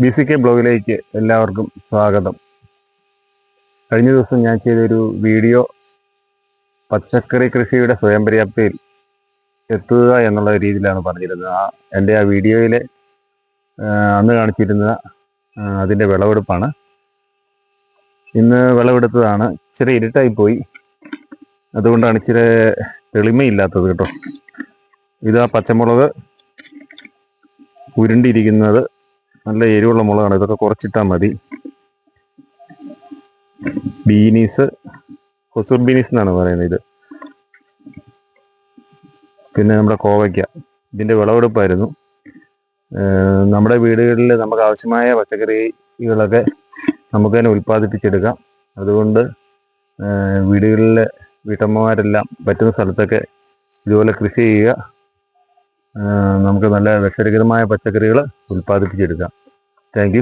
B C K ബ്ലോഗിലേക്ക് എല്ലാവർക്കും സ്വാഗതം. കഴിഞ്ഞ ദിവസം ഞാൻ ചെയ്തൊരു വീഡിയോ പച്ചക്കറി കൃഷിയുടെ സ്വയം പര്യാപ്തിയിൽ എത്തുക എന്നുള്ള രീതിയിലാണ് പറഞ്ഞിരുന്നത്. ആ എന്റെ ആ വീഡിയോയിലെ അന്ന് കാണിച്ചിരുന്ന അതിന്റെ വിളവെടുപ്പാണ്. ഇന്ന് വിളവെടുത്തതാണ്. ഇച്ചിരി ഇരുട്ടായി പോയി അതുകൊണ്ടാണ് ഇച്ചിരി തെളിമയില്ലാത്തത് കേട്ടോ. ഇതാ പച്ചമുളക് ഉരുണ്ടിരിക്കുന്നത്. നല്ല എരിവുള്ള മുളകാണ്. ഇതൊക്കെ കുറച്ചിട്ടാൽ മതി. ബീനീസ് കൊസൂർ ബീനീസ് എന്നാണ് പറയുന്നത് ഇത്. പിന്നെ നമ്മുടെ കോവയ്ക്ക. ഇതിന്റെ വിളവെടുപ്പായിരുന്നു. നമ്മുടെ വീടുകളിൽ നമുക്ക് ആവശ്യമായ പച്ചക്കറികളൊക്കെ നമുക്ക് തന്നെ ഉൽപ്പാദിപ്പിച്ചെടുക്കാം. അതുകൊണ്ട് വീടുകളിലെ വീട്ടമ്മമാരെല്ലാം പറ്റുന്ന സ്ഥലത്തൊക്കെ ഇതുപോലെ കൃഷി ചെയ്യുക. നമുക്ക് നല്ല വിഷരഹിതമായ പച്ചക്കറികൾ ഉൽപ്പാദിപ്പിച്ചെടുക്കാം. താങ്ക്